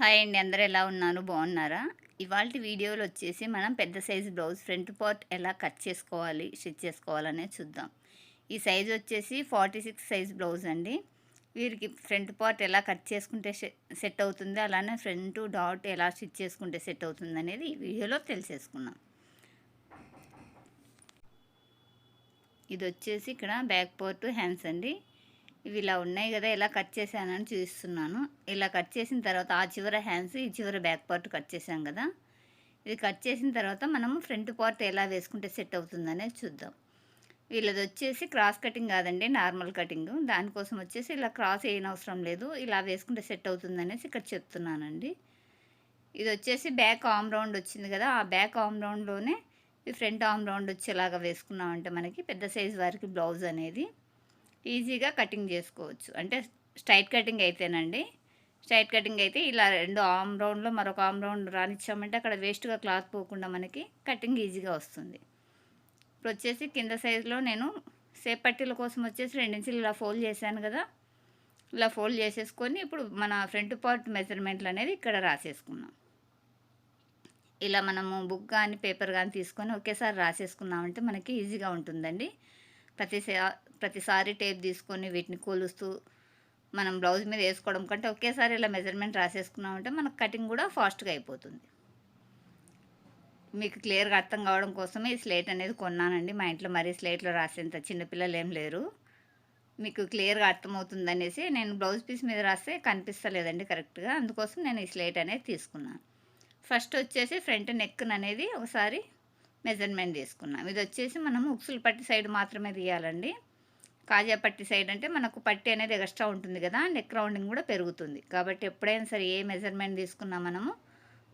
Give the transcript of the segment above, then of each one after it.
Hi అండి అందరూ ఎలా ఉన్నారు? బాగున్నారా? ఇవాళ వీడియోలో వచ్చేసి మనం పెద్ద సైజు బ్లౌజ్ ఫ్రంట్ పార్ట్ ఎలా కట్ చేసుకోవాలి స్టిచ్ చేసుకోవాలనేది చూద్దాం. ఈ సైజు వచ్చేసి ఫార్టీ సిక్స్ సైజ్ బ్లౌజ్ అండి. వీరికి ఫ్రంట్ పార్ట్ ఎలా కట్ చేసుకుంటే సెట్ అవుతుంది అలానే ఫ్రంట్ డాట్ ఎలా స్టిచ్ చేసుకుంటే సెట్ అవుతుంది అనేది ఈ వీడియోలో తెలిసేసుకున్నాం. ఇది వచ్చేసి ఇక్కడ బ్యాక్ పార్ట్ హ్యాండ్స్ అండి. ఇవి ఇలా ఉన్నాయి కదా ఇలా కట్ చేశానని చూపిస్తున్నాను ఇలా కట్ చేసిన తర్వాత ఆ చివర హ్యాండ్స్ ఈ చివర బ్యాక్ పార్ట్ కట్ చేసాం కదా. ఇది కట్ చేసిన తర్వాత మనము ఫ్రంట్ పార్ట్ ఎలా వేసుకుంటే సెట్ అవుతుందనేది చూద్దాం. వీళ్ళది వచ్చేసి క్రాస్ కటింగ్ కాదండి నార్మల్ కటింగ్. దానికోసం వచ్చేసి ఇలా క్రాస్ అవసరం లేదు ఇలా వేసుకుంటే సెట్ అవుతుందనేసి ఇక్కడ చెప్తున్నానండి. ఇది వచ్చేసి బ్యాక్ ఆమ్ రౌండ్ వచ్చింది కదా ఆ బ్యాక్ ఆమ్ రౌండ్లోనే ఈ ఫ్రంట్ ఆమ్ రౌండ్ వచ్చేలాగా వేసుకున్నామంటే మనకి పెద్ద సైజ్ వారికి బ్లౌజ్ అనేది ఈజీగా కటింగ్ చేసుకోవచ్చు. అంటే స్ట్రైట్ కటింగ్ అయితేనండి. స్ట్రైట్ కటింగ్ అయితే ఇలా రెండు ఆమ్ రౌండ్లో మరొక ఆమ్ రౌండ్ రానిచ్చామంటే అక్కడ వేస్ట్గా క్లాత్ పోకుండా మనకి కటింగ్ ఈజీగా వస్తుంది. ఇప్పుడు వచ్చేసి కింద సైజులో నేను సేపట్టీల కోసం వచ్చేసి రెండించులు ఇలా ఫోల్డ్ చేశాను కదా. ఇలా ఫోల్డ్ చేసేసుకొని ఇప్పుడు మన ఫ్రంట్ పార్ట్ మెజర్మెంట్లు అనేది ఇక్కడ రాసేసుకున్నాం ఇలా మనము బుక్ కానీ పేపర్ కానీ తీసుకొని ఒకేసారి రాసేసుకున్నామంటే మనకి ఈజీగా ఉంటుందండి. ప్రతి ప్రతిసారి టేప్ తీసుకొని వీటిని కొలుస్తూ మనం బ్లౌజ్ మీద వేసుకోవడం కంటే ఒకేసారి ఇలా మెజర్మెంట్ రాసేసుకున్నామంటే మనకు కటింగ్ కూడా ఫాస్ట్గా అయిపోతుంది. మీకు క్లియర్గా అర్థం కావడం కోసమే ఈ స్లేట్ అనేది కొన్నానండి. మా ఇంట్లో మరీ స్లేట్లో రాసేంత చిన్నపిల్లలు ఏం లేరు. మీకు క్లియర్గా అర్థమవుతుంది అనేసి నేను బ్లౌజ్ పీస్ మీద రాస్తే కనిపిస్తలేదండి కరెక్ట్గా. అందుకోసం నేను ఈ స్లేట్ అనేది తీసుకున్నాను. ఫస్ట్ వచ్చేసి ఫ్రంట్ నెక్ అనేది ఒకసారి మెజర్మెంట్ తీసుకున్నాం. ఇది వచ్చేసి మనం ఉక్సులు పట్టి సైడ్ మాత్రమే తీయాలండి. కాజా పట్టి సైడ్ అంటే మనకు పట్టి అనేది ఎక్స్ట్రా ఉంటుంది కదా నెక్ రౌండింగ్ కూడా పెరుగుతుంది. కాబట్టి ఎప్పుడైనా సరే ఏ మెజర్మెంట్ తీసుకున్నా మనము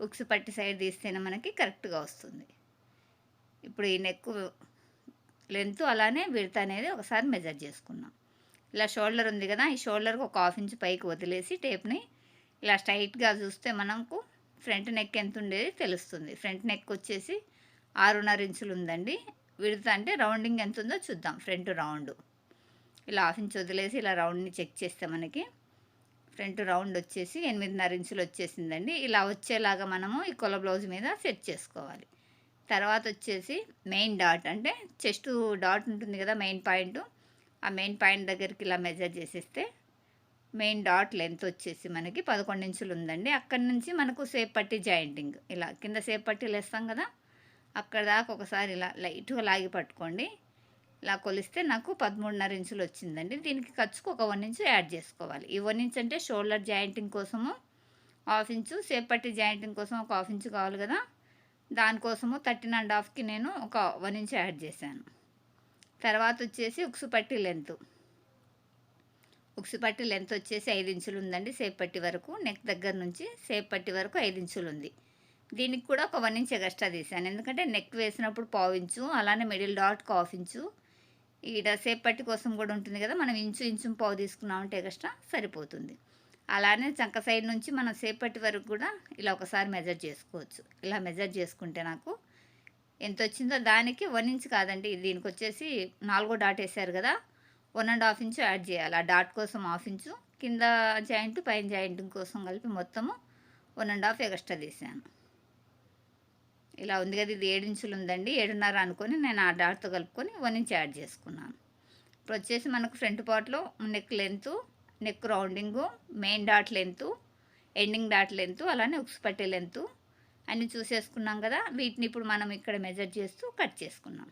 ఉక్స్ పట్టి సైడ్ తీస్తేనే మనకి కరెక్ట్గా వస్తుంది. ఇప్పుడు ఈ నెక్ లెంత్ అలానే విడత అనేది ఒకసారి మెజర్ చేసుకున్నాం. ఇలా షోల్డర్ ఉంది కదా ఈ షోల్డర్కి ఒక హాఫ్ ఇంచ్ పైకి వదిలేసి టేప్ని ఇలా స్ట్రైట్గా చూస్తే మనకు ఫ్రంట్ నెక్ ఎంత ఉండేది తెలుస్తుంది. ఫ్రంట్ నెక్ వచ్చేసి ఆరున్నర ఇంచులు ఉందండి విడత అంటే రౌండింగ్ ఎంత ఉందో చూద్దాం. Front round. ఇలా హాఫ్ ఇంచ్ వదిలేసి ఇలా రౌండ్ని చెక్ చేస్తే మనకి ఫ్రంట్ రౌండ్ వచ్చేసి ఎనిమిదిన్నర ఇంచులు వచ్చేసిందండి ఇలా వచ్చేలాగా మనము ఈ కొల బ్లౌజ్ మీద సెట్ చేసుకోవాలి. తర్వాత వచ్చేసి మెయిన్ డాట్ అంటే చెస్ట్ డాట్ ఉంటుంది కదా మెయిన్ పాయింట్. ఆ మెయిన్ పాయింట్ దగ్గరికి ఇలా మెజర్ చేసేస్తే మెయిన్ డాట్ లెంత్ వచ్చేసి మనకి పదకొండు ఇంచులు ఉందండి అక్కడి నుంచి మనకు సేప్ పట్టి జాయింటింగ్. ఇలా కింద సేపట్టి పట్టీలు వేస్తాం కదా. అక్కడ దాకా ఒకసారి ఇలా లైట్గా లాగి పట్టుకోండి. ఇలా కొలిస్తే నాకు పదమూడున్నర ఇంచులు వచ్చిందండి. దీనికి ఖర్చుకు ఒక వన్ ఇంచు యాడ్ చేసుకోవాలి. ఈ వన్ ఇంచ్ అంటే షోల్డర్ జాయింటింగ్ కోసము హాఫ్ ఇంచు సేపట్టి జాయింటింగ్ కోసం ఒక హాఫ్ ఇంచు కావాలి కదా. దానికోసము థర్టీన్ అండ్ హాఫ్కి నేను ఒక వన్ ఇంచ్ యాడ్ చేశాను. తర్వాత వచ్చేసి ఉక్సు పట్టి లెంత్. ఉక్సు పట్టి లెంత్ వచ్చేసి ఐదు ఇంచులు ఉందండి సేపట్టి పట్టి వరకు. నెక్ దగ్గర నుంచి సేపట్టి పట్టి వరకు ఐదు ఇంచులు ఉంది. దీనికి కూడా ఒక వన్ ఇంచ్ ఎక్స్ట్రా తీసాను. ఎందుకంటే నెక్ వేసినప్పుడు పావించు అలానే మిడిల్ డాట్ హాఫ్ ఇంచు సేపట్టి కోసం కూడా ఉంటుంది కదా మనం ఇంచు ఇంచు పావు తీసుకున్నామంటే ఎక్స్ట్రా సరిపోతుంది. అలానే చంక సైడ్ నుంచి మనం సేపటి వరకు కూడా ఇలా ఒకసారి మెజర్ చేసుకోవచ్చు. ఇలా మెజర్ చేసుకుంటే నాకు ఎంత వచ్చిందో దానికి వన్ ఇంచ్ కాదండి. దీనికి వచ్చేసి నాలుగో డాట్ వేసారు కదా one and half inch add చేయాలి. ఆ డాట్ కోసం హాఫ్ ఇంచు కింద జాయింట్ పైన జాయింట్ కోసం కలిపి మొత్తము వన్ అండ్ హాఫ్ ఎక్స్ట్రా తీసాను. ఇలా ఉంది కదా ఇది ఏడించులు ఉందండి ఏడున్నర అనుకొని నేను ఆ డాట్తో కలుపుకొని వన్ ఇంచ్ యాడ్ చేసుకున్నాను. ఇప్పుడు వచ్చేసి మనకు ఫ్రంట్ పార్ట్లో neck length neck rounding main dot length ending dot length అలానే ఉక్స్ పట్టే లెంత్ అన్నీ చూసేసుకున్నాం కదా వీటిని ఇప్పుడు మనం ఇక్కడ మెజర్ చేస్తూ కట్ చేసుకున్నాం.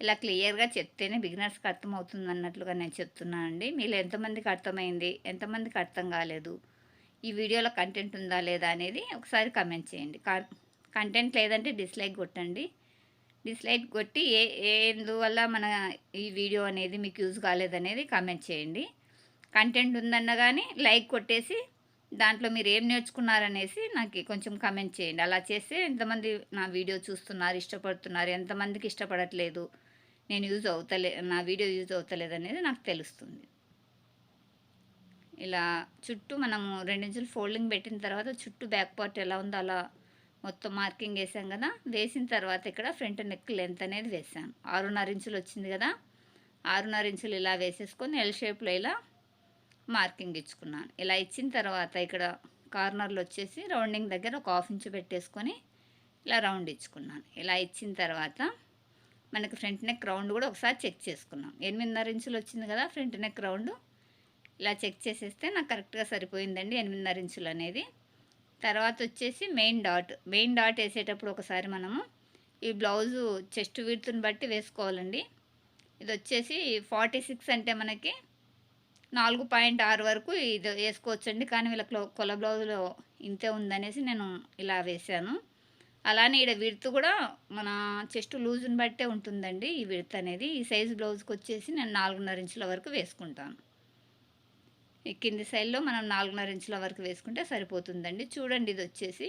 ఇలా క్లియర్గా చెప్తేనే బిగినర్స్కి అర్థమవుతుంది అన్నట్లుగా నేను చెప్తున్నానండి మీరు ఎంతమందికి అర్థమైంది ఎంతమందికి అర్థం కాలేదు ఈ వీడియోలో కంటెంట్ ఉందా లేదా అనేది ఒకసారి కమెంట్ చేయండి. కంటెంట్ లేదంటే డిస్లైక్ కొట్టండి. డిస్లైక్ కొట్టి ఏ ఎందువల్ల మన ఈ వీడియో అనేది మీకు యూజ్ కాలేదనేది కామెంట్ చేయండి. కంటెంట్ ఉందన్న కానీ లైక్ కొట్టేసి దాంట్లో మీరు ఏం నేర్చుకున్నారనేసి నాకు కొంచెం కమెంట్ చేయండి. అలా చేస్తే ఎంతమంది నా వీడియో చూస్తున్నారు ఇష్టపడుతున్నారు ఎంతమందికి ఇష్టపడట్లేదు నేను యూజ్ అవుతలే నా వీడియో యూజ్ అవుతలేదు అనేది నాకు తెలుస్తుంది. ఇలా చుట్టూ మనము రెండించులు ఫోల్డింగ్ పెట్టిన తర్వాత చుట్టూ బ్యాక్ పార్ట్ ఎలా ఉందో అలా మొత్తం మార్కింగ్ వేసాం కదా. వేసిన తర్వాత ఇక్కడ ఫ్రంట్ నెక్ లెంత్ అనేది వేసాను ఆరున్నర ఇంచులు వచ్చింది కదా. ఆరున్నర ఇంచులు ఇలా వేసేసుకొని ఎల్ షేప్లో ఇలా మార్కింగ్ ఇచ్చుకున్నాను. ఇలా ఇచ్చిన తర్వాత ఇక్కడ కార్నర్లు వచ్చేసి రౌండింగ్ దగ్గర ఒక హాఫ్ ఇంచు పెట్టేసుకొని ఇలా రౌండ్ ఇచ్చుకున్నాను. ఇలా ఇచ్చిన తర్వాత మనకి ఫ్రంట్ నెక్ రౌండ్ కూడా ఒకసారి చెక్ చేసుకున్నాం. ఎనిమిదిన్నర ఇంచులు వచ్చింది కదా ఫ్రంట్ నెక్ రౌండ్. ఇలా చెక్ చేసేస్తే నాకు కరెక్ట్గా సరిపోయిందండి ఎనిమిదిన్నర ఇంచులు అనేది. తర్వాత వచ్చేసి మెయిన్ డాట్. మెయిన్ డాట్ వేసేటప్పుడు ఒకసారి మనము ఈ బ్లౌజు చెస్ట్ విడుతుని బట్టి వేసుకోవాలండి. ఇది వచ్చేసి ఫార్టీ సిక్స్ అంటే మనకి నాలుగు పాయింట్ ఆరు వరకు ఇది వేసుకోవచ్చండి. కానీ వీళ్ళ కొల బ్లౌజ్లో ఇంతే ఉందనేసి నేను ఇలా వేశాను. అలానే ఇక్కడ విడత్ కూడా మన చెస్ట్ లూజ్ని బట్టే ఉంటుందండి ఈ విడత్ అనేది. ఈ సైజ్ బ్లౌజ్కి వచ్చేసి నేను నాలుగున్నర ఇంచుల వరకు వేసుకుంటాను. కింది సైడ్లో మనం నాలుగున్నర ఇంచుల వరకు వేసుకుంటే సరిపోతుందండి. చూడండి ఇది వచ్చేసి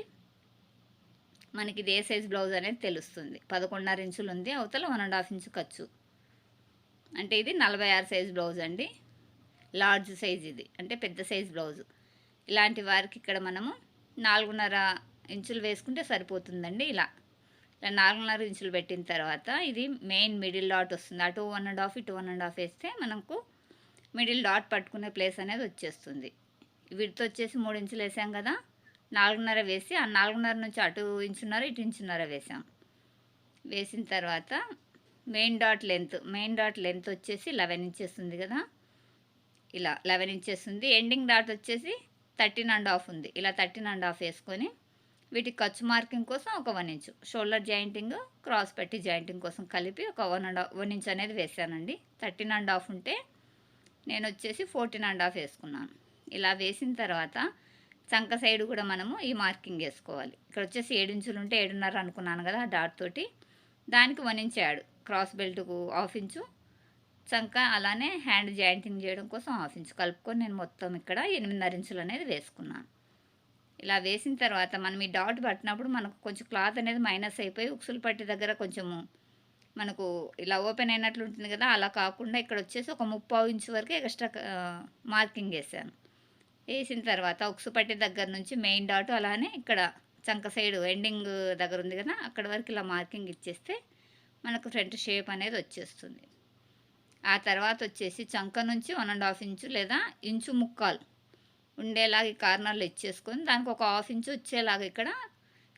మనకి ఇది ఏ సైజ్ బ్లౌజ్ అనేది తెలుస్తుంది. పదకొండున్నర ఇంచులు ఉంది అవతల వన్ అండ్ హాఫ్ ఇంచు ఖర్చు. అంటే ఇది నలభై ఆరు సైజ్ బ్లౌజ్ అండి. లార్జ్ సైజ్ ఇది అంటే పెద్ద సైజ్ బ్లౌజు. ఇలాంటి వారికి ఇక్కడ మనము నాలుగున్నర ఇంచులు వేసుకుంటే సరిపోతుందండి ఇలా. ఇలా నాలుగున్నర ఇంచులు పెట్టిన తర్వాత ఇది మెయిన్ మిడిల్ డాట్ వస్తుంది. అటు వన్ అండ్ హాఫ్ ఇటు వన్ అండ్ హాఫ్ వేస్తే మనకు మిడిల్ డాట్ పట్టుకునే ప్లేస్ అనేది వచ్చేస్తుంది. వీటితో వచ్చేసి మూడు ఇంచులు వేసాం కదా నాలుగున్నర వేసి ఆ నాలుగున్నర నుంచి అటు ఇంచున్నర ఇటు ఇంచున్నర వేసాం. వేసిన తర్వాత main dot length main dot length వచ్చేసి లెవెన్ ఇంచెస్ ఉంది కదా ఇలా లెవెన్ ఇంచెస్ ఉంది. ఎండింగ్ డాట్ వచ్చేసి థర్టీన్ అండ్ హాఫ్ ఉంది. ఇలా థర్టీన్ అండ్ హాఫ్ వేసుకొని వీటికి ఖర్చు మార్కింగ్ కోసం ఒక one inch shoulder jointing cross పెట్టి జాయింటింగ్ కోసం కలిపి ఒక వన్ అండ్ వన్ ఇంచ్ అనేది వేసానండి. థర్టీన్ అండ్ హాఫ్ ఉంటే నేను వచ్చేసి ఫోర్టీన్ అండ్ హాఫ్ వేసుకున్నాను. ఇలా వేసిన తర్వాత చంక సైడ్ కూడా మనము ఈ మార్కింగ్ వేసుకోవాలి. ఇక్కడ వచ్చేసి ఏడు ఇంచులు ఉంటే ఏడున్నర అనుకున్నాను కదా డాట్ తోటి. దానికి వన్ ఇంచ్ యాడ్ క్రాస్ బెల్ట్కు హాఫ్ ఇంచు. చంక అలానే హ్యాండ్ జాయింటింగ్ చేయడం కోసం హాఫ్ ఇంచు. కలుపుకొని నేను మొత్తం ఇక్కడ ఎనిమిదిన్నర ఇంచులు అనేది వేసుకున్నాను. ఇలా వేసిన తర్వాత మనం ఈ డాట్ పట్టినప్పుడు మనకు కొంచెం క్లాత్ అనేది మైనస్ అయిపోయి ఉక్సులు పట్టి దగ్గర కొంచెము మనకు ఇలా ఓపెన్ అయినట్లు ఉంటుంది కదా అలా కాకుండా ఇక్కడ వచ్చేసి ఒక ముప్పావు ఇంచు వరకు ఎక్స్ట్రా మార్కింగ్ వేసాను వేసిన తర్వాత ఉక్సు పట్టి దగ్గర నుంచి మెయిన్ డాట్ అలానే ఇక్కడ చంక సైడ్ ఎండింగ్ దగ్గర ఉంది కదా అక్కడ వరకు ఇలా మార్కింగ్ ఇచ్చేస్తే మనకు ఫ్రంట్ షేప్ అనేది వచ్చేస్తుంది. ఆ తర్వాత వచ్చేసి చంక నుంచి వన్ అండ్ హాఫ్ ఇంచు లేదా ఇంచు ముక్కాలు ఉండేలాగా ఈ కార్నర్లు ఇచ్చేసుకొని దానికి ఒక హాఫ్ ఇంచు వచ్చేలాగా ఇక్కడ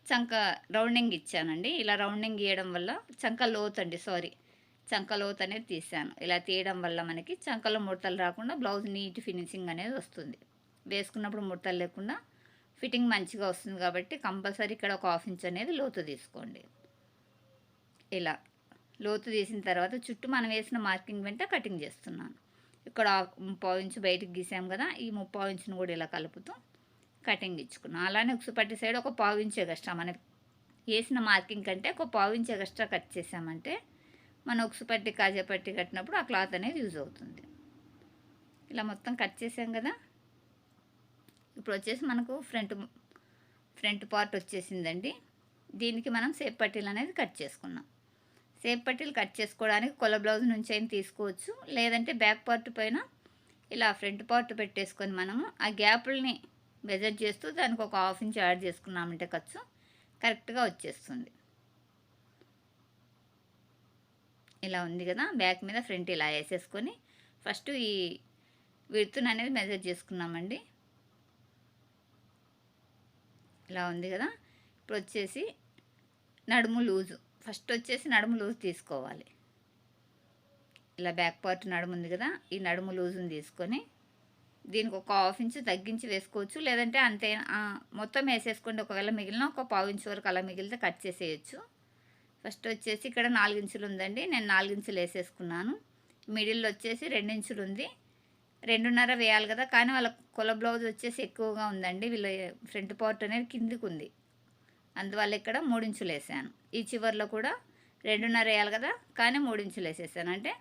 చంక రౌండింగ్ ఇచ్చానండి. ఇలా రౌండింగ్ ఇవ్వడం వల్ల చంక లోత్ అండి సారీ. చంక లోత్ అనేది తీసాను. ఇలా తీయడం వల్ల మనకి చంకలో ముడతలు రాకుండా బ్లౌజ్ నీట్ ఫినిషింగ్ అనేది వస్తుంది. వేసుకున్నప్పుడు ముడతలు లేకుండా ఫిట్టింగ్ మంచిగా వస్తుంది కాబట్టి కంపల్సరీ ఇక్కడ ఒక హాఫ్ ఇంచ్ అనేది లోతు తీసుకోండి. ఇలా లోతు తీసిన తర్వాత చుట్టూ మనం వేసిన మార్కింగ్ వెంట కటింగ్ చేస్తున్నాను. ఇక్కడ ముప్పావు ఇంచు బయటకు గీసాం కదా ఈ ముప్పావు ఇంచును కూడా ఇలా కలుపుతూ కటింగ్ ఇచ్చుకున్నాం. అలానే ఉక్సుపట్టి సైడ్ ఒక పావు ఇంచు ఎగస్ట్రా మనం వేసిన మార్కింగ్ కంటే ఒక పావు ఇంచు ఎగస్ట్రా కట్ చేసామంటే మన ఉక్సుపట్టి కాజాపట్టి కట్టినప్పుడు ఆ క్లాత్ అనేది యూజ్ అవుతుంది. ఇలా మొత్తం కట్ చేసాం కదా. ఇప్పుడు వచ్చేసి మనకు ఫ్రంట్ ఫ్రంట్ పార్ట్ వచ్చేసిందండి. దీనికి మనం సేప్ పట్టీలు అనేది కట్ చేసుకున్నాం. సేప్ పట్టీలు కట్ చేసుకోవడానికి కొల బ్లౌజ్ నుంచి అయినా తీసుకోవచ్చు. లేదంటే బ్యాక్ పార్ట్ పైన ఇలా ఫ్రంట్ పార్ట్ పెట్టేసుకొని మనము ఆ గ్యాపుల్ని మెజర్ చేస్తూ దానికి ఒక హాఫ్ ఇంచ్ యాడ్ చేసుకున్నామంటే ఖర్చు కరెక్ట్గా వచ్చేస్తుంది. ఇలా ఉంది కదా బ్యాక్ మీద ఫ్రంట్ ఇలా వేసేసుకొని ఫస్ట్ ఈ విడుతుని అనేది మెజర్ చేసుకున్నామండి. ఇలా ఉంది కదా ఇప్పుడు వచ్చేసి నడుము లూజు ఫస్ట్ వచ్చేసి నడుము లూజ్ తీసుకోవాలి. ఇలా బ్యాక్ పార్ట్ నడుము ఉంది కదా ఈ నడుము లూజుని తీసుకొని దీనికి ఒక హాఫ్ ఇంచు తగ్గించి వేసుకోవచ్చు. లేదంటే అంతే మొత్తం వేసేసుకోండి. ఒకవేళ మిగిలిన ఒక పావు ఇంచు వరకు అలా మిగిలితే కట్ చేసేయచ్చు. ఫస్ట్ వచ్చేసి ఇక్కడ నాలుగించులు ఉందండి. నేను నాలుగించులు వేసేసుకున్నాను. మిడిల్లో వచ్చేసి రెండించులు ఉంది. రెండున్నర వేయాలి కదా. కానీ వాళ్ళ కొల బ్లౌజ్ వచ్చేసి ఎక్కువగా ఉందండి. వీళ్ళ ఫ్రంట్ పార్ట్ అనేది కిందికి ఉంది. అందువల్ల ఇక్కడ మూడించులు వేసాను. ఈ చివరిలో కూడా రెండున్నర వేయాలి కదా. కానీ మూడించులు వేసేసాను. అంటే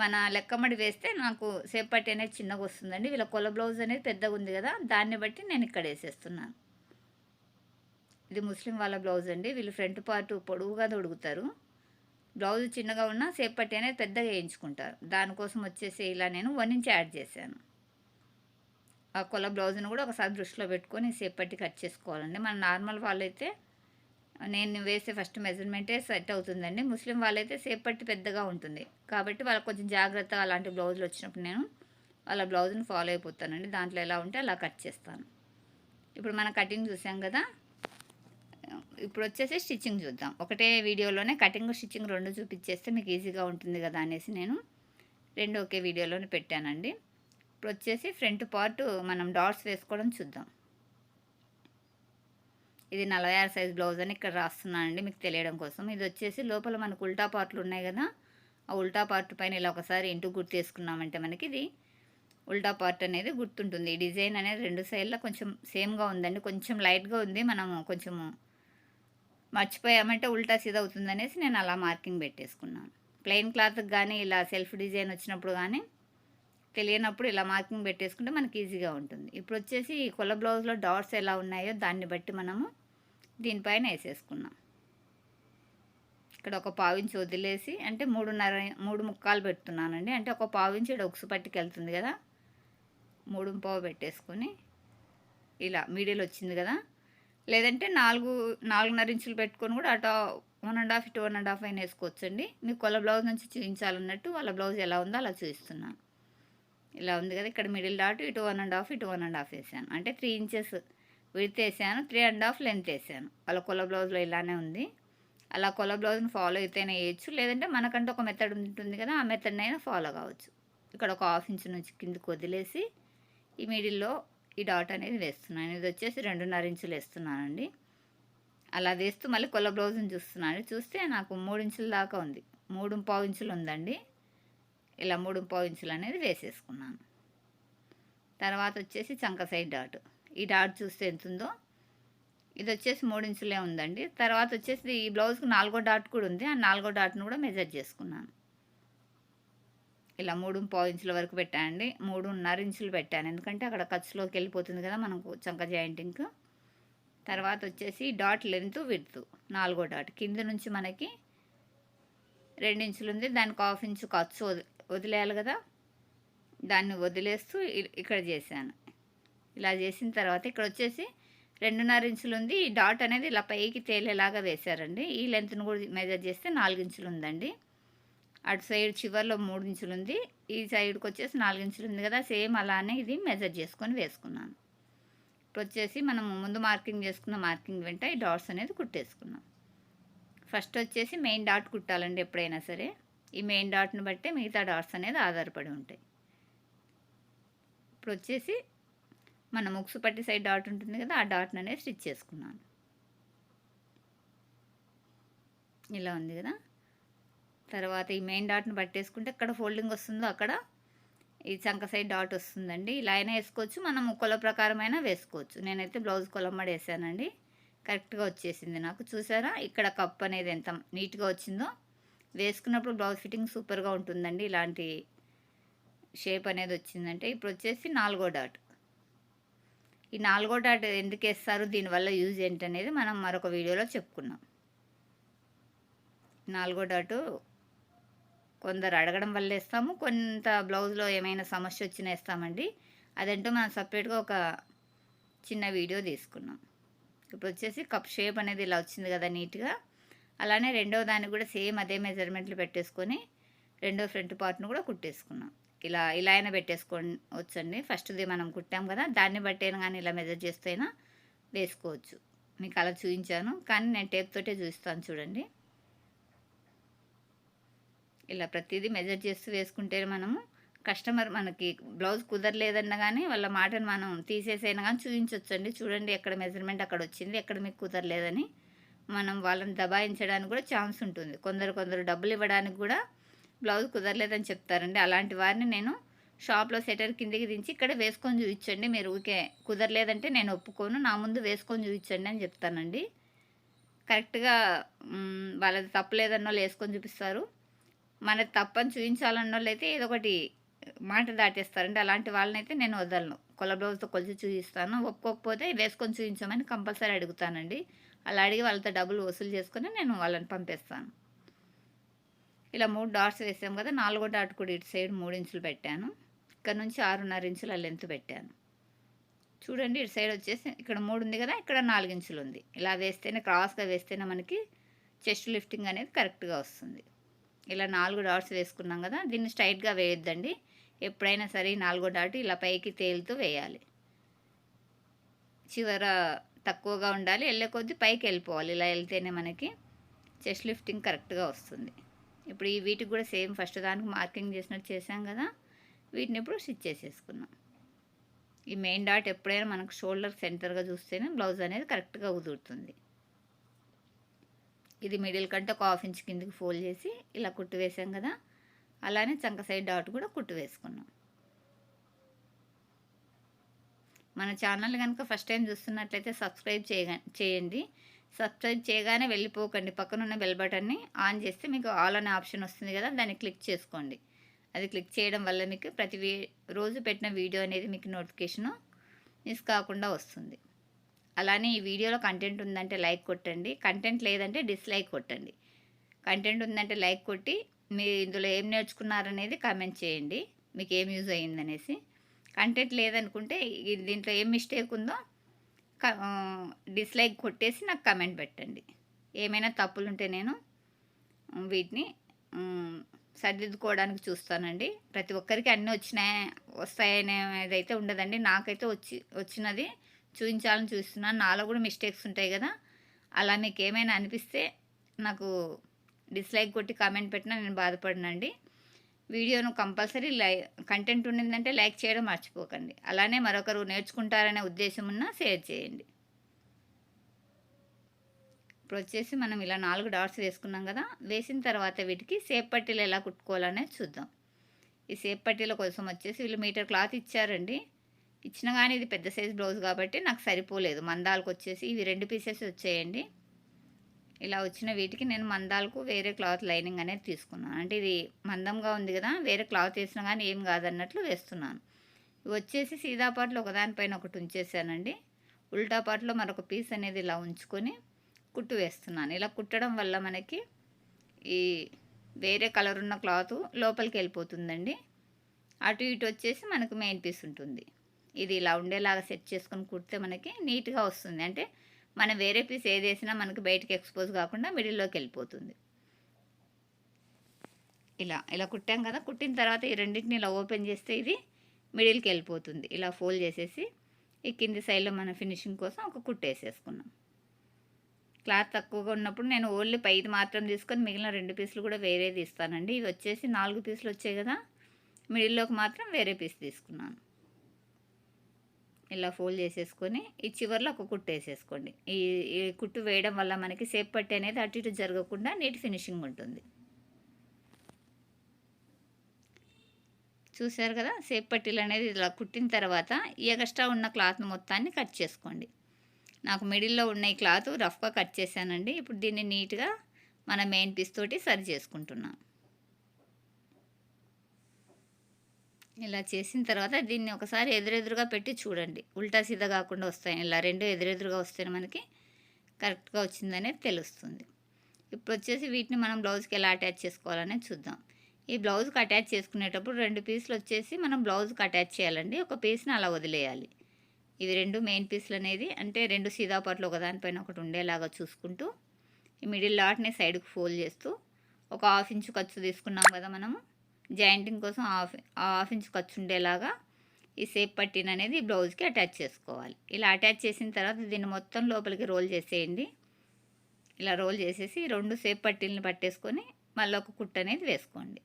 మన లెక్కమడి వేస్తే నాకు సేపట్టి అనేది చిన్నగా వస్తుందండి. వీళ్ళ కొల బ్లౌజ్ అనేది పెద్దగా ఉంది కదా దాన్ని బట్టి నేను ఇక్కడ వేసేస్తున్నాను. ఇది ముస్లిం వాళ్ళ బ్లౌజ్ అండి. వీళ్ళు ఫ్రంట్ పార్ట్ పొడవుగా తొడుగుతారు. బ్లౌజ్ చిన్నగా ఉన్నా సేపట్టి అనేది పెద్దగా వేయించుకుంటారు. దానికోసం వచ్చేసి ఇలా నేను వన్ ఇంచ్ యాడ్ చేశాను. ఆ కొల బ్లౌజ్ని కూడా ఒకసారి దృష్టిలో పెట్టుకొని సేపట్టి కట్ చేసుకోవాలండి. మన నార్మల్ వాళ్ళైతే నేను వేసే ఫస్ట్ మెజర్మెంటే సెట్ అవుతుందండి. ముస్లిం వాళ్ళైతే సేపట్టి పెద్దగా ఉంటుంది. కాబట్టి వాళ్ళకి కొంచెం జాగ్రత్త అలాంటి బ్లౌజులు వచ్చినప్పుడు నేను వాళ్ళ బ్లౌజ్ని ఫాలో అయిపోతానండి. దాంట్లో ఎలా ఉంటే అలా కట్ చేస్తాను. ఇప్పుడు ఇప్పుడు మనం కటింగ్ చూసాం కదా? ఇప్పుడు వచ్చేసి స్టిచ్చింగ్ చూద్దాం. ఒకటే వీడియోలోనే కటింగ్ స్టిచ్చింగ్ రెండు చూపించేస్తే మీకు ఈజీగా ఉంటుంది కదా అనేసి నేను రెండు ఒకే వీడియోలోనే పెట్టానండి. ఇప్పుడు వచ్చేసి ఫ్రంట్ పార్ట్ మనం డాట్స్ వేసుకోవడం చూద్దాం. ఇది నలభై ఆరు సైజ్ బ్లౌజ్ అని ఇక్కడ రాస్తున్నానండి మీకు తెలియడం కోసం. ఇది వచ్చేసి లోపల మనకు ఉల్టా పార్ట్లు ఉన్నాయి కదా ఆ ఉల్టా పార్ట్ పైన ఇలా ఒకసారి ఇంటూ గుర్తు వేసుకున్నామంటే మనకి ఇది ఉల్టా పార్ట్ అనేది గుర్తుంటుంది. ఈ డిజైన్ అనేది రెండు సైడ్లో కొంచెం సేమ్గా ఉందండి. కొంచెం లైట్గా ఉంది. మనము కొంచెము మర్చిపోయామంటే ఉల్టా సీదా అవుతుంది అనేసి నేను అలా మార్కింగ్ పెట్టేసుకున్నాను. ప్లెయిన్ క్లాత్కి కానీ ఇలా సెల్ఫ్ డిజైన్ వచ్చినప్పుడు కానీ తెలియనప్పుడు ఇలా మార్కింగ్ పెట్టేసుకుంటే మనకి ఈజీగా ఉంటుంది. ఇప్పుడు వచ్చేసి ఈ కొల్ల బ్లౌజ్లో డాట్స్ ఎలా ఉన్నాయో దాన్ని బట్టి మనము దీనిపైన వేసేసుకున్నాం. ఇక్కడ ఒక పావించి వదిలేసి అంటే మూడున్నర మూడు ముక్కాలు పెడుతున్నానండి. అంటే ఒక పావించి ఇక్కడ ఉక్సు పట్టుకు కదా. మూడు పావు పెట్టేసుకొని ఇలా మీడియల్ వచ్చింది కదా. లేదంటే నాలుగు నాలుగున్నర ఇంచులు పెట్టుకొని కూడా అటు వన్ అండ్ హాఫ్ ఇటు వన్ అండ్ హాఫ్ అయినా వేసుకోవచ్చండి. మీకు కొల్ల బ్లౌజ్ నుంచి చూపించాలన్నట్టు వాళ్ళ బ్లౌజ్ ఎలా ఉందో అలా చూపిస్తున్నాను. ఇలా ఉంది కదా ఇక్కడ మిడిల్ డాట్ ఇటు వన్ అండ్ హాఫ్ ఇటు వన్ అండ్ హాఫ్ వేసాను. అంటే త్రీ ఇంచెస్ విడితే వేసాను త్రీ అండ్ హాఫ్ లెంత్ వేసాను. వాళ్ళ కొల బ్లౌజ్లో ఇలానే ఉంది. అలా కొల బ్లౌజ్ని ఫాలో అయితేనే వేయచ్చు. లేదంటే మనకంటే ఒక మెథడ్ ఉంటుంది కదా ఆ మెథడ్ని అయినా ఫాలో కావచ్చు. ఇక్కడ ఒక హాఫ్ ఇంచ్ నుంచి కిందకి వదిలేసి ఈ మిడిల్లో ఈ డాట్ అనేది వేస్తున్నాను. ఇది వచ్చేసి రెండున్నర ఇంచులు వేస్తున్నానండి. అలా వేస్తూ మళ్ళీ కొల బ్లౌజ్ని చూస్తున్నాను. చూస్తే నాకు మూడు ఇంచుల దాకా ఉంది. మూడు పావు ఇంచులు ఉందండి. ఇలా మూడు పావు ఇంచులు అనేది వేసేసుకున్నాను. తర్వాత వచ్చేసి చంక సైడ్ డాట్. ఈ డాట్ చూస్తే ఎంత ఉందో ఇది వచ్చేసి మూడు ఇంచులే ఉందండి. తర్వాత వచ్చేసి ఈ బ్లౌజ్కి నాలుగో డాట్ కూడా ఉంది. ఆ నాలుగో డాట్ను కూడా మెజర్ చేసుకున్నాను. ఇలా మూడు పావు ఇంచుల వరకు పెట్టానండి. మూడున్నర ఇంచులు పెట్టాను. ఎందుకంటే అక్కడ ఖర్చులోకి వెళ్ళిపోతుంది కదా మనకు చంక జాయింటింగ్. తర్వాత వచ్చేసి డాట్ లెంత్ విడ్త్ నాలుగో డాట్. కింద నుంచి మనకి రెండు ఇంచులు ఉంది. దానికి హాఫ్ ఇంచు ఖర్చు వదిలేయాలి కదా? దాన్ని వదిలేస్తూ ఇక్కడ చేశాను. ఇలా చేసిన తర్వాత ఇక్కడ వచ్చేసి రెండున్నర ఇంచులు ఉంది ఈ డాట్ అనేది ఇలా పైకి తేలేలాగా వేశారండి. ఈ లెంత్ను కూడా మెజర్ చేస్తే నాలుగు ఇంచులు ఉందండి అటు సైడ్ చివరిలో మూడు ఇంచులు ఉంది ఈ సైడ్కి వచ్చేసి నాలుగు ఇంచులు ఉంది కదా? సేమ్ అలానే ఇది మెజర్ చేసుకొని వేసుకున్నాను. ఇప్పుడు వచ్చేసి మనం ముందు మార్కింగ్ చేసుకున్న మార్కింగ్ వెంట ఈ డాట్స్ అనేది కుట్టేసుకున్నాం. ఫస్ట్ వచ్చేసి మెయిన్ డాట్ కుట్టాలండి ఎప్పుడైనా సరే. ఈ మెయిన్ డాట్ని బట్టే మిగతా డాట్స్ అనేది ఆధారపడి ఉంటాయి. ఇప్పుడు వచ్చేసి మన ముక్సు పట్టి సైడ్ డాట్ ఉంటుంది కదా ఆ డాట్ని అనేది స్టిచ్ చేసుకున్నాను. ఇలా ఉంది కదా. తర్వాత ఈ మెయిన్ డాట్ని పట్టేసుకుంటే ఎక్కడ ఫోల్డింగ్ వస్తుందో అక్కడ ఈ చంక సైడ్ డాట్ వస్తుందండి. ఇలా అయినా వేసుకోవచ్చు మనం కొల ప్రకారమైనా వేసుకోవచ్చు. నేనైతే బ్లౌజ్ కొలమ్మడి వేసానండి. కరెక్ట్గా వచ్చేసింది నాకు. చూసారా? ఇక్కడ కప్ అనేది ఎంత నీట్గా వచ్చిందో. వేసుకున్నప్పుడు బ్లౌజ్ ఫిట్టింగ్ సూపర్గా ఉంటుందండి. ఇలాంటి షేప్ అనేది వచ్చిందంటే ఇప్పుడు వచ్చేసి నాలుగో డాట్. ఈ నాలుగో డాట్ ఎందుకు వేస్తారు? దీనివల్ల యూజ్ ఏంటనేది మనం మరొక వీడియోలో చెప్పుకున్నాం. నాలుగో డాటు కొందరు అడగడం వల్ల వేస్తాము కొంత బ్లౌజ్లో ఏమైనా సమస్య వచ్చినా వేస్తామండి. అదంటూ మనం సపరేట్గా ఒక చిన్న వీడియో తీసుకున్నాం. ఇప్పుడు వచ్చేసి కప్ షేప్ అనేది ఇలా వచ్చింది కదా నీట్గా. అలానే రెండో దాన్ని కూడా సేమ్ అదే మెజర్మెంట్లు పెట్టేసుకొని రెండో ఫ్రంట్ పార్ట్ను కూడా కుట్టేసుకున్నాం. ఇలా ఇలా అయినా పెట్టేసుకోవచ్చండి. ఫస్ట్ది మనం కుట్టాం కదా దాన్ని బట్టేనా కానీ ఇలా మెజర్ చేస్తే అయినా వేసుకోవచ్చు. మీకు అలా చూపించాను. కానీ నేను టేప్ తోటే చూస్తాను చూడండి. ఇలా ప్రతిదీ మెజర్ చేస్తూ వేసుకుంటే మనము కస్టమర్ మనకి బ్లౌజ్ కుదరలేదన్నా కానీ వాళ్ళ మాటను మనం తీసేసైనా కానీ చూపించవచ్చండి చూడండి ఎక్కడ మెజర్మెంట్ అక్కడ వచ్చింది ఎక్కడ మీకు కుదరలేదని. మనం వాళ్ళని దబాయించడానికి కూడా ఛాన్స్ ఉంటుంది. కొందరు కొందరు డబ్బులు ఇవ్వడానికి కూడా బ్లౌజ్ కుదరలేదని చెప్తారండి. అలాంటి వారిని నేను షాప్లో సెటర్ కిందికి దించి ఇక్కడ వేసుకొని చూపించండి. మీరు ఊకే కుదరలేదంటే నేను ఒప్పుకోను. నా ముందు వేసుకొని చూపించండి అని చెప్తానండి. కరెక్ట్గా వాళ్ళది తప్పలేదన్న వాళ్ళు వేసుకొని చూపిస్తారు. మనది తప్పని చూపించాలన్న వాళ్ళు అయితే ఏదో ఒకటి మాట దాటేస్తారండి. అలాంటి వాళ్ళని అయితే నేను వదలను. కొల బ్లౌజ్తో కొలిచి చూపిస్తాను. ఒప్పుకోకపోతే వేసుకొని చూపించమని కంపల్సరీ అడుగుతానండి. అలా అడిగి వాళ్ళతో డబ్బులు వసూలు చేసుకొని నేను వాళ్ళని పంపిస్తాను. ఇలా మూడు డాట్స్ వేసాం కదా నాలుగో డాట్ కూడా ఇటు సైడ్ మూడు ఇంచులు పెట్టాను. ఇక్కడ నుంచి ఆరున్నర ఇంచుల లెంత్ పెట్టాను. చూడండి ఇటు సైడ్ వచ్చేసి ఇక్కడ మూడు ఉంది కదా ఇక్కడ నాలుగు ఇంచులు ఉంది. ఇలా వేస్తేనే క్రాస్గా వేస్తేనే మనకి చెస్ట్ లిఫ్టింగ్ అనేది కరెక్ట్గా వస్తుంది. ఇలా నాలుగు డాట్స్ వేసుకున్నాం కదా దీన్ని స్ట్రైట్గా వేయొద్దండి. ఎప్పుడైనా సరే నాలుగో డాట్ ఇలా పైకి తేలుతూ వేయాలి. చివర తక్కువగా ఉండాలి వెళ్ళే కొద్దీ పైకి వెళ్ళిపోవాలి. ఇలా వెళ్తేనే మనకి చెస్ట్ లిఫ్టింగ్ కరెక్ట్గా వస్తుంది. ఇప్పుడు ఈ వీటికి కూడా సేమ్ ఫస్ట్ దానికి మార్కింగ్ చేసినట్టు చేసాం కదా వీటిని ఇప్పుడు స్టిచ్ చేసేసుకున్నాం. ఈ మెయిన్ డాట్ ఎప్పుడైనా మనకు షోల్డర్ సెంటర్గా చూస్తేనే బ్లౌజ్ అనేది కరెక్ట్గా కుదురుతుంది. ఇది మిడిల్ కంటే ఒక హాఫ్ ఇంచ్ కిందికి ఫోల్డ్ చేసి ఇలా కుట్టు వేసాం కదా అలానే చంక సైడ్ డాట్ కూడా కుట్టు వేసుకున్నాం. మన ఛానల్ కనుక ఫస్ట్ టైం చూస్తున్నట్లయితే సబ్స్క్రైబ్ చేయగా చేయండి. సబ్స్క్రైబ్ చేయగానే వెళ్ళిపోకండి. పక్కనున్న బెల్ బటన్ని ఆన్ చేస్తే మీకు ఆల్ అనే ఆప్షన్ వస్తుంది కదా దాన్ని క్లిక్ చేసుకోండి. అది క్లిక్ చేయడం వల్ల మీకు ప్రతి రోజు పెట్టిన వీడియో అనేది మీకు నోటిఫికేషను మిస్ కాకుండా వస్తుంది. అలానే ఈ వీడియోలో కంటెంట్ ఉందంటే లైక్ కొట్టండి. కంటెంట్ లేదంటే డిస్లైక్ కొట్టండి. కంటెంట్ ఉందంటే లైక్ కొట్టి మీరు ఇందులో ఏం నేర్చుకున్నారనేది కామెంట్ చేయండి. మీకు ఏం యూజ్ అయ్యిందనేసి. కంటెంట్ లేదనుకుంటే దీంట్లో ఏం మిస్టేక్ ఉందో డిస్లైక్ కొట్టేసి నాకు కమెంట్ పెట్టండి. ఏమైనా తప్పులు ఉంటే నేను వీటిని సర్దిద్దుకోవడానికి చూస్తానండి. ప్రతి ఒక్కరికి అన్నీ వచ్చినాయి వస్తాయనేది అయితే ఉండదండి. నాకైతే వచ్చి వచ్చినది చూపించాలని చూస్తున్నాను. నాలో కూడా మిస్టేక్స్ ఉంటాయి కదా. అలా మీకు ఏమైనా అనిపిస్తే నాకు డిస్లైక్ కొట్టి కామెంట్ పెట్టినా నేను బాధపడినండి. వీడియోను కంపల్సరీ లై కంటెంట్ ఉండిందంటే లైక్ చేయడం మర్చిపోకండి. అలానే మరొకరు నేర్చుకుంటారనే ఉద్దేశం ఉన్న షేర్ చేయండి. ఇప్పుడు వచ్చేసి మనం ఇలా నాలుగు డాట్స్ వేసుకున్నాం కదా వేసిన తర్వాత వీటికి సేప్ పట్టీలు ఎలా కుట్టుకోవాలనేది చూద్దాం. ఈ సేప్ పట్టీల కోసం వచ్చేసి వీళ్ళు మీటర్ క్లాత్ ఇచ్చారండి. ఇచ్చిన కానీ ఇది పెద్ద సైజ్ బ్లౌజ్ కాబట్టి నాకు సరిపోలేదు. మందాలకు వచ్చేసి ఇవి రెండు పీసెస్ వచ్చేయండి. ఇలా వచ్చిన వీటికి నేను మందాలకు వేరే క్లాత్ లైనింగ్ అనేది తీసుకున్నాను. అంటే ఇది మందంగా ఉంది కదా వేరే క్లాత్ వేసినా కానీ ఏం కాదన్నట్లు వేస్తున్నాను. ఇవి వచ్చేసి సీదాపాట్లో ఒకదానిపైన ఒకటి ఉంచేసానండి. ఉల్టాపాట్లో మరొక పీస్ అనేది ఇలా ఉంచుకొని కుట్టు వేస్తున్నాను. ఇలా కుట్టడం వల్ల మనకి ఈ వేరే కలర్ ఉన్న క్లాత్ లోపలికి వెళ్ళిపోతుందండి. అటు ఇటు వచ్చేసి మనకు మెయిన్ పీస్ ఉంటుంది. ఇది ఇలా ఉండేలాగా సెట్ చేసుకొని కుడితే మనకి నీట్గా వస్తుంది. అంటే మనం వేరే పీస్ ఏది వేసినా మనకి బయటకి ఎక్స్పోజ్ కాకుండా మిడిల్లోకి వెళ్ళిపోతుంది. ఇలా ఇలా కుట్టాం కదా కుట్టిన తర్వాత ఈ రెండింటిని ఇలా ఓపెన్ చేస్తే ఇది మిడిల్కి వెళ్ళిపోతుంది. ఇలా ఫోల్డ్ చేసేసి ఈ కింది సైడ్లో మన ఫినిషింగ్ కోసం ఒక కుట్టు వేసేసుకున్నాం. క్లాత్ తక్కువగా ఉన్నప్పుడు నేను ఓన్లీ పైది మాత్రం తీసుకొని మిగిలిన రెండు పీసులు కూడా వేరే తీస్తానండి ఇవి వచ్చేసి నాలుగు పీసులు వచ్చాయి కదా మిడిల్లోకి మాత్రం వేరే పీస్ తీసుకున్నాను. ఇలా ఫోల్డ్ చేసేసుకొని ఈ చివరిలో ఒక కుట్టు వేసేసుకోండి. ఈ ఈ కుట్టు వేయడం వల్ల మనకి సేప్ పట్టి అనేది అటు ఇటు జరగకుండా నీట్ ఫినిషింగ్ ఉంటుంది. చూసారు కదా? సేప్ పట్టీలు అనేది ఇలా కుట్టిన తర్వాత ఈ ఎక్స్ట్రా ఉన్న క్లాత్ మొత్తాన్ని కట్ చేసుకోండి. నాకు మిడిల్లో ఉన్న ఈ క్లాత్ రఫ్గా కట్ చేశానండి. ఇప్పుడు దీన్ని నీట్గా మన మెయిన్ పీస్ తోటి సరి చేసుకుంటున్నాను ఇలా చేసిన తర్వాత దీన్ని ఒకసారి ఎదురెదురుగా పెట్టి చూడండి. ఉల్టా సీదా కాకుండా వస్తాయి ఇలా రెండు ఎదురెదురుగా వస్తేనే మనకి కరెక్ట్గా వచ్చిందనేది తెలుస్తుంది. ఇప్పుడు వచ్చేసి వీటిని మనం బ్లౌజ్కి ఎలా అటాచ్ చేసుకోవాలనేది చూద్దాం. ఈ బ్లౌజ్కి అటాచ్ చేసుకునేటప్పుడు రెండు పీసులు వచ్చేసి మనం బ్లౌజ్కి అటాచ్ చేయాలండి. ఒక పీస్ని అలా వదిలేయాలి. ఇవి రెండు మెయిన్ పీసులు అనేది అంటే రెండు సీదాపాట్లు ఒకదానిపైన ఒకటి ఉండేలాగా చూసుకుంటూ ఈ మిడిల్ లాట్ని సైడ్కి ఫోల్డ్ చేస్తూ ఒక హాఫ్ ఇంచు ఖర్చు తీసుకున్నాం కదా మనము. జాయింటింగ్ కోసం హాఫ్ హాఫ్ ఇంచ్ ఖర్చు ఉండేలాగా ఈ సేప్ పట్టిన అనేది బ్లౌజ్కి అటాచ్ చేసుకోవాలి. ఇలా అటాచ్ చేసిన తర్వాత దీన్ని మొత్తం లోపలికి రోల్ చేసేయండి. ఇలా రోల్ చేసేసి రెండు సేప్ పట్టీలను పట్టేసుకొని మళ్ళీ ఒక కుట్ట అనేది వేసుకోండి.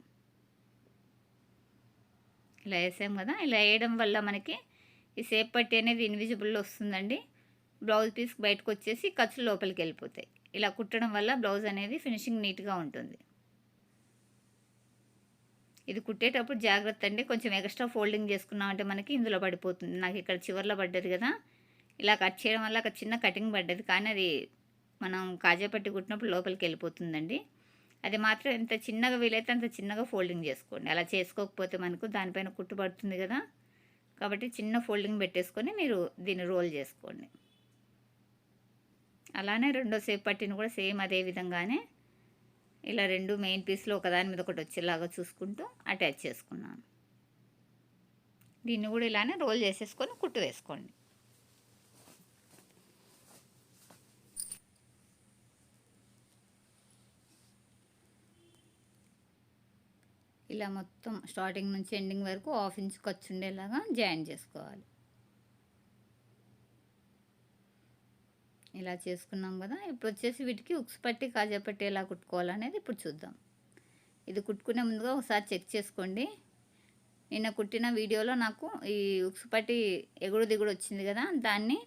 ఇలా వేసాం కదా ఇలా వేయడం వల్ల మనకి ఈ సేప్ పట్టి అనేది ఇన్విజిబుల్ వస్తుందండి. బ్లౌజ్ పీస్ బయటకు వచ్చేసి ఖర్చులు లోపలికి వెళ్ళిపోతాయి. ఇలా కుట్టడం వల్ల బ్లౌజ్ అనేది ఫినిషింగ్ నీట్గా ఉంటుంది. ఇది కుట్టేటప్పుడు జాగ్రత్త అండి. కొంచెం ఎక్స్ట్రా ఫోల్డింగ్ చేసుకున్నామంటే మనకి ఇందులో పడిపోతుంది. నాకు ఇక్కడ చివరిలో పడ్డది కదా. ఇలా కట్ చేయడం వల్ల ఒక చిన్న కటింగ్ పడ్డది. కానీ అది మనం కాజాపట్టి కుట్టినప్పుడు లోపలికి వెళ్ళిపోతుందండి. అది మాత్రం ఎంత చిన్నగా వీలైతే అంత చిన్నగా ఫోల్డింగ్ చేసుకోండి. అలా చేసుకోకపోతే మనకు దానిపైన కుట్టు పడుతుంది కదా. కాబట్టి చిన్న ఫోల్డింగ్ పెట్టేసుకొని మీరు దీన్ని రోల్ చేసుకోండి. అలానే రెండో సేపు పట్టిన కూడా సేమ్ అదే విధంగానే ఇలా రెండు మెయిన్ పీస్లు ఒకదాని మీద ఒకటి వచ్చేలాగా చూసుకుంటూ అటాచ్ చేసుకున్నాను. దీన్ని కూడా ఇలానే రోల్ చేసేసుకొని కుట్టు వేసుకోండి. ఇలా మొత్తం స్టార్టింగ్ నుంచి ఎండింగ్ వరకు హాఫ్ ఇంచ్ ఖర్చు ఉండేలాగా జాయిన్ చేసుకోవాలి. ఇలా చేసుకున్నాం కదా ఇప్పుడు వచ్చేసి వీటికి ఉక్స్ పట్టి కాజా పట్టి ఎలా కుట్టుకోవాలనేది ఇప్పుడు చూద్దాం. ఇది కుట్టుకునే ముందుగా ఒకసారి చెక్ చేసుకోండి. నిన్న కుట్టిన వీడియోలో నాకు ఈ ఉక్స్ పట్టి ఎగుడు దిగుడు వచ్చింది కదా దాన్ని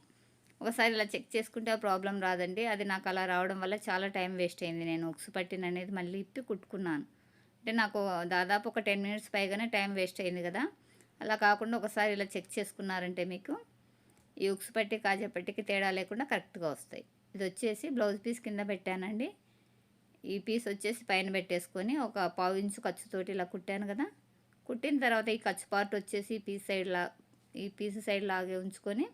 ఒకసారి ఇలా చెక్ చేసుకుంటే ఆ ప్రాబ్లం రాదండి. అది నాకు అలా రావడం వల్ల చాలా టైం వేస్ట్ అయింది. నేను ఉక్స్ పట్టిన అనేది మళ్ళీ ఇప్పి కుట్టుకున్నాను. అంటే నాకు దాదాపు ఒక టెన్ మినిట్స్ పైగానే టైం వేస్ట్ అయింది కదా. అలా కాకుండా ఒకసారి ఇలా చెక్ చేసుకున్నారంటే మీకు ఈ ఉక్స్ పట్టి కాజా పట్టికి తేడా లేకుండా కరెక్ట్గా వస్తాయి. ఇది వచ్చేసి బ్లౌజ్ పీస్ కింద పెట్టానండి. ఈ పీస్ వచ్చేసి పైన పెట్టేసుకొని ఒక పావు ఇంచు ఖర్చుతోటి ఇలా కుట్టాను కదా. కుట్టిన తర్వాత ఈ ఖర్చు పార్ట్ వచ్చేసి ఈ పీస్ సైడ్ లా ఈ పీస్ సైడ్ లాగే ఉంచుకొని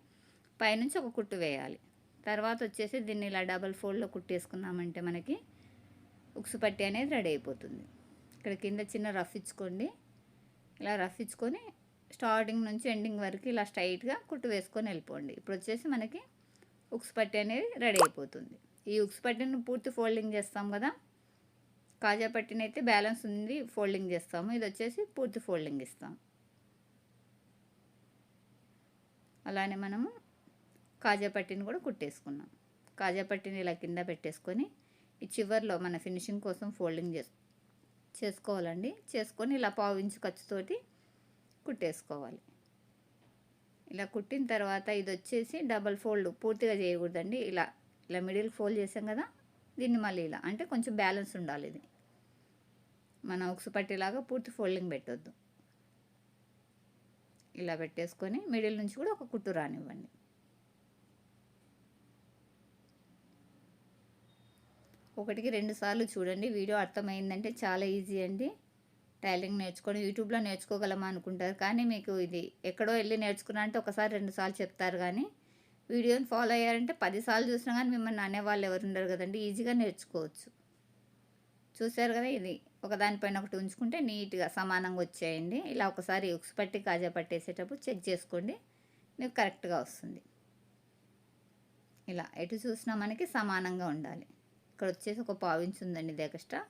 పైనుంచి ఒక కుట్టు వేయాలి. తర్వాత వచ్చేసి దీన్ని ఇలా డబల్ ఫోల్డ్లో కుట్టేసుకున్నామంటే మనకి ఉక్సు పట్టి అనేది రెడీ అయిపోతుంది. ఇక్కడ కింద చిన్న రఫ్ ఇచ్చుకోండి. ఇలా రఫ్ ఇచ్చుకొని స్టార్టింగ్ నుంచి ఎండింగ్ వరకు ఇలా స్ట్రైట్గా కుట్టు వేసుకొని వెళ్ళిపోండి. ఇప్పుడు వచ్చేసి మనకి ఉక్స్ పట్టి అనేది రెడీ అయిపోతుంది. ఈ ఉక్స్ పట్టిని పూర్తి ఫోల్డింగ్ చేస్తాం కదా? కాజా పట్టిన అయితే బ్యాలెన్స్ ఉంది ఫోల్డింగ్ చేస్తాము. ఇది వచ్చేసి పూర్తి ఫోల్డింగ్ ఇస్తాం. అలానే మనము కాజా పట్టిని కూడా కుట్టేసుకున్నాం. కాజా పట్టిని ఇలా కింద పెట్టేసుకొని ఈ చివర్లో మన ఫినిషింగ్ కోసం ఫోల్డింగ్ చేసు చేసుకోవాలండి. చేసుకొని ఇలా పావు ఇంచు ఖర్చుతోటి కుట్టేసుకోవాలి. ఇలా కుట్టిన తర్వాత ఇది వచ్చేసి డబల్ ఫోల్డ్ పూర్తిగా చేయకూడదండి. ఇలా ఇలా మిడిల్ ఫోల్డ్ చేసాం కదా దీన్ని మళ్ళీ ఇలా అంటే కొంచెం బ్యాలెన్స్ ఉండాలి ఇది. మన ఉక్సు పట్టేలాగా పూర్తి ఫోల్డింగ్ పెట్టొద్దు. ఇలా పెట్టేసుకొని మిడిల్ నుంచి కూడా ఒక కుట్టు రానివ్వండి. ఒకటికి రెండు సార్లు చూడండి. వీడియో అర్థమైందంటే చాలా ఈజీ అండి. టైలింగ్ నేర్చుకొని యూట్యూబ్లో నేర్చుకోగలమా అనుకుంటారు. కానీ మీకు ఇది ఎక్కడో వెళ్ళి నేర్చుకున్నా అంటే ఒకసారి రెండు సార్లు చెప్తారు కానీ వీడియోని ఫాలో అయ్యారంటే పదిసార్లు చూసినా కానీ మిమ్మల్ని అనేవాళ్ళు ఎవరు ఉండరు కదండి. ఈజీగా నేర్చుకోవచ్చు. చూశారు కదా ఇది. ఒకదానిపైన ఒకటి ఉంచుకుంటే నీట్గా సమానంగా వచ్చేయండి. ఇలా ఒకసారి ఉక్స్ పట్టి కాజా పట్టేసేటప్పుడు చెక్ చేసుకోండి. మీకు కరెక్ట్గా వస్తుంది. ఇలా ఎటు చూసినా మనకి సమానంగా ఉండాలి. ఇక్కడ వచ్చేసి ఒక పావించి ఉందండి ఇది ఎక్స్ట్రా.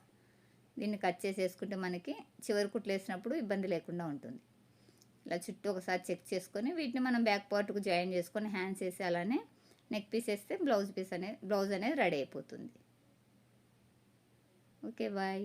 దీన్ని కట్ చేసేసుకుంటే మనకి చివరి కుట్లు వేసినప్పుడు ఇబ్బంది లేకుండా ఉంటుంది. ఇలా చుట్టూ ఒకసారి చెక్ చేసుకొని వీటిని మనం బ్యాక్ పార్ట్కు జాయిన్ చేసుకొని హ్యాండ్స్ వేసి అలానే నెక్ పీస్ వేస్తే బ్లౌజ్ పీస్ అనేది బ్లౌజ్ అనేది రెడీ అయిపోతుంది. Okay bye.